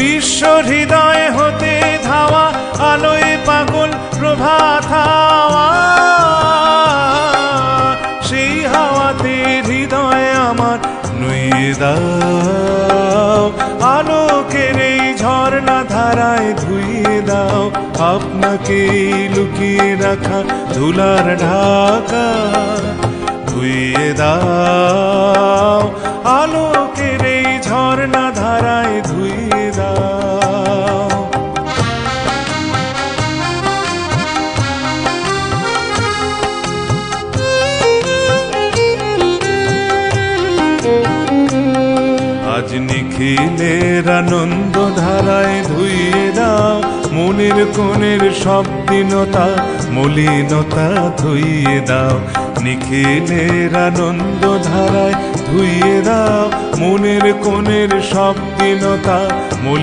বিশ্ব হৃদয় হতে ধাওয়া, আলোয় পাগল প্রভাত সেই হাওয়াতে হৃদয় আমার নুয়ে দাও। আলোকের এই ঝর্ণা ধারায় ধুয়ে দাও। আপনাকে লুকিয়ে রাখা ধুলার ঢাকা। ধুয়ে দাও। আলোকের আজ নিখিলের আনন্দ ধারায় ধুইয়ে দাও, মনের কোণের সব দিনতা মলিনতা ধুইয়ে দাও। নিখিলের আনন্দ ধারায় ধুইয়ে দাও, মনের কোণের সব দীনতা